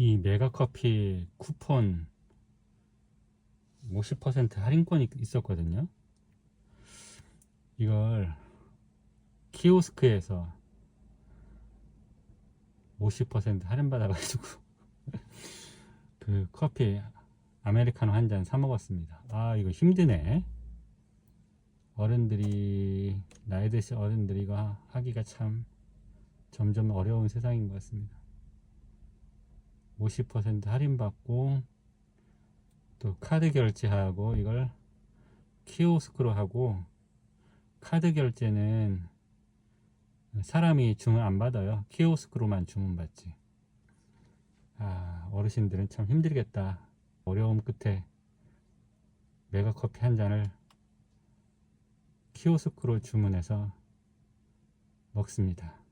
이 메가커피 쿠폰 50% 할인권이 있었거든요. 이걸 키오스크에서 50% 할인 받아가지고 그 커피 아메리카노 한 잔 사 먹었습니다. 아 이거 힘드네. 어른들이 나이 드신 어른들이 이거 하기가 참 점점 어려운 세상인 것 같습니다. 50% 할인받고 또 카드 결제하고 이걸 키오스크로 하고 카드 결제는 사람이 주문 안 받아요. 키오스크로만 주문 받지. 아, 어르신들은 참 힘들겠다. 어려움 끝에 메가 커피 한 잔을 키오스크로 주문해서 먹습니다.